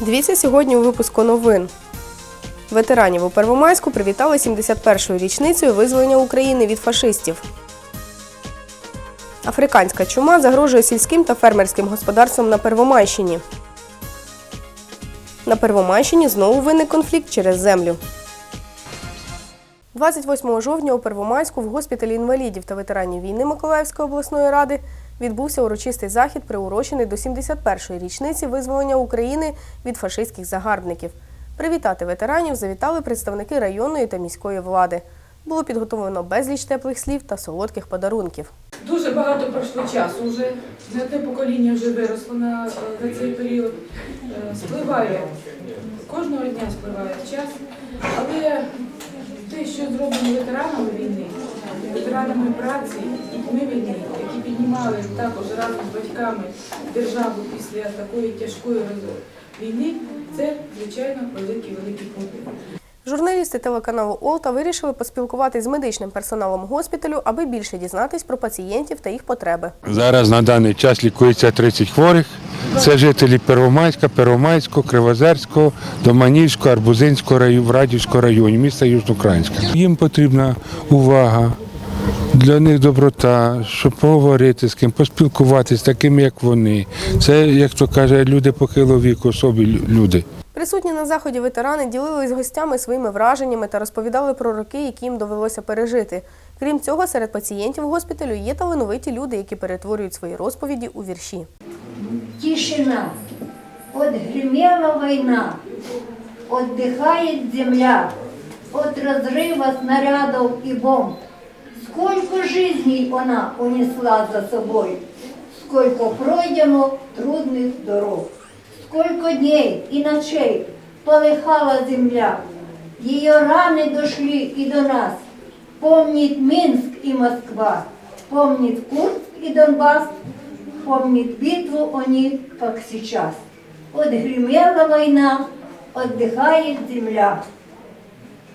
Дивіться сьогодні у випуску новин. Ветеранів у Первомайську привітали 71-ю річницею визволення України від фашистів. Африканська чума загрожує сільським та фермерським господарствам на Первомайщині. На Первомайщині знову виник конфлікт через землю. 28 жовтня у Первомайську в госпіталі інвалідів та ветеранів війни Миколаївської обласної ради відбувся урочистий захід, приурочений до 71-ї річниці визволення України від фашистських загарбників. Привітати ветеранів завітали представники районної та міської влади. Було підготовлено безліч теплих слів та солодких подарунків. Дуже багато пройшло часу вже. Не одне покоління вже виросло на, е, за цей період. Е, Спливає, кожного дня спливає час. Але те, що зроблено ветеранами війни, ветеранами праці, дітьми війни, піднімали також разом з батьками державу після такої тяжкої війни, це, звичайно, великий великий подвиг. Журналісти телеканалу Олта вирішили поспілкуватись з медичним персоналом госпіталю, аби більше дізнатись про пацієнтів та їх потреби. Зараз на даний час лікується 30 хворих. Це жителі Первомайська, Первомайського, Кривозерського, Доманівського, Арбузинського району, Радівського районів, міста Южноукраїнська. Їм потрібна увага, для них доброта, щоб поговорити з ким, поспілкуватися з такими, як вони. Це, як то каже, люди похилого віку, особі люди. Присутні на заході ветерани ділились з гостями своїми враженнями та розповідали про роки, які їм довелося пережити. Крім цього, серед пацієнтів госпіталю є талановиті люди, які перетворюють свої розповіді у вірші. Тишина. От гремела война, отдыхает земля от разрыва снарядов и бомб. Сколько жизней она унесла за собой, сколько пройдено трудных дорог, сколько дней и ночей полыхала земля. Ее раны дошли и до нас. Помнит Минск и Москва, помнит Курск и Донбасс, помнит битву они, как сейчас. Отгремела война, отдыхает земля.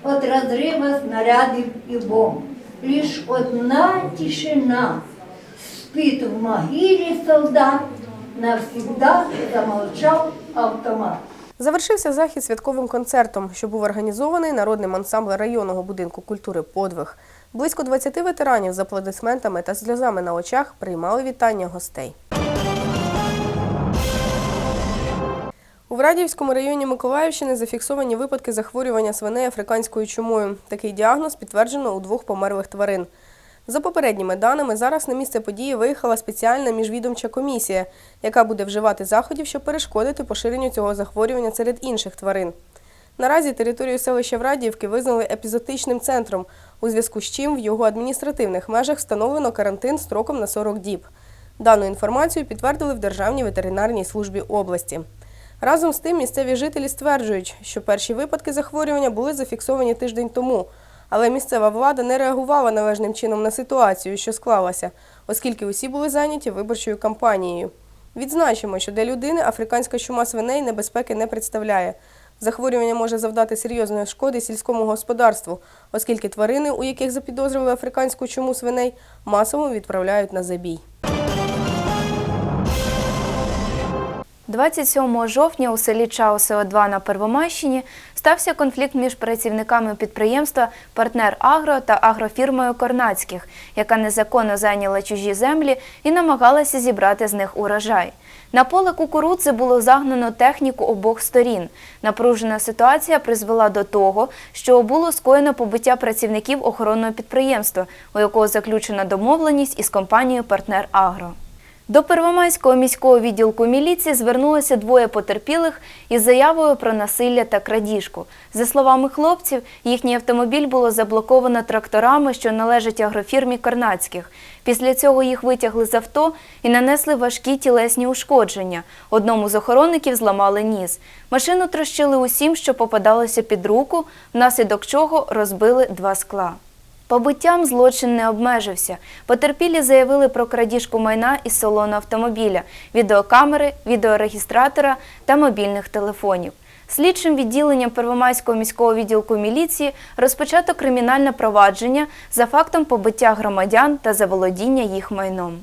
От разрыва снарядов и бомб. Лишь одна тишина. Спит в могилі солдат, навсегда замовчав автомат. Завершився захід святковим концертом, що був організований народним ансамблем районного будинку культури Подвиг. Близько 20 ветеранів з аплодисментами та сльозами на очах приймали вітання гостей. У Врадіївському районі Миколаївщини зафіксовані випадки захворювання свиней африканською чумою. Такий діагноз підтверджено у двох померлих тварин. За попередніми даними, зараз на місце події виїхала спеціальна міжвідомча комісія, яка буде вживати заходів, щоб перешкодити поширенню цього захворювання серед інших тварин. Наразі територію селища Врадіївки визнали епізотичним центром, у зв'язку з чим в його адміністративних межах встановлено карантин строком на 40 діб. Дану інформацію підтвердили в Державній ветеринарній службі області. Разом з тим, місцеві жителі стверджують, що перші випадки захворювання були зафіксовані тиждень тому, але місцева влада не реагувала належним чином на ситуацію, що склалася, оскільки усі були зайняті виборчою кампанією. Відзначимо, що для людини африканська чума свиней небезпеки не представляє. Захворювання може завдати серйозної шкоди сільському господарству, оскільки тварини, у яких запідозрили африканську чуму свиней, масово відправляють на забій. 27 жовтня у селі Чаусео 2 на Первомайщині стався конфлікт між працівниками підприємства Партнер Агро та агрофірмою Корнацьких, яка незаконно зайняла чужі землі і намагалася зібрати з них урожай. На поле кукурудзи було загнано техніку обох сторін. Напружена ситуація призвела до того, що було скоєно побиття працівників охоронного підприємства, у якого заключена домовленість із компанією Партнер Агро. До Первомайського міського відділку міліції звернулося двоє потерпілих із заявою про насилля та крадіжку. За словами хлопців, їхній автомобіль було заблоковано тракторами, що належать агрофірмі Карнацьких. Після цього їх витягли з авто і нанесли важкі тілесні ушкодження. Одному з охоронників зламали ніс. Машину трощили усім, що попадалося під руку, внаслідок чого розбили два скла. Побиттям злочин не обмежився. Потерпілі заявили про крадіжку майна із салону автомобіля, відеокамери, відеорегістратора та мобільних телефонів. Слідчим відділенням Первомайського міського відділку міліції розпочато кримінальне провадження за фактом побиття громадян та заволодіння їх майном.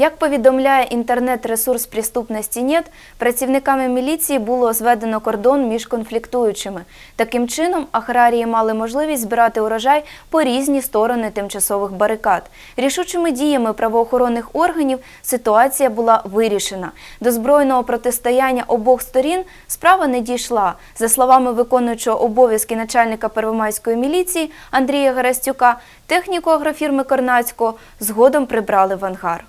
Як повідомляє інтернет-ресурс «Преступності НЕТ», працівниками міліції було зведено кордон між конфліктуючими. Таким чином, аграрії мали можливість збирати урожай по різні сторони тимчасових барикад. Рішучими діями правоохоронних органів ситуація була вирішена. До збройного протистояння обох сторін справа не дійшла. За словами виконуючого обов'язки начальника Первомайської міліції Андрія Гарастюка, техніку агрофірми Корнацького згодом прибрали в ангар.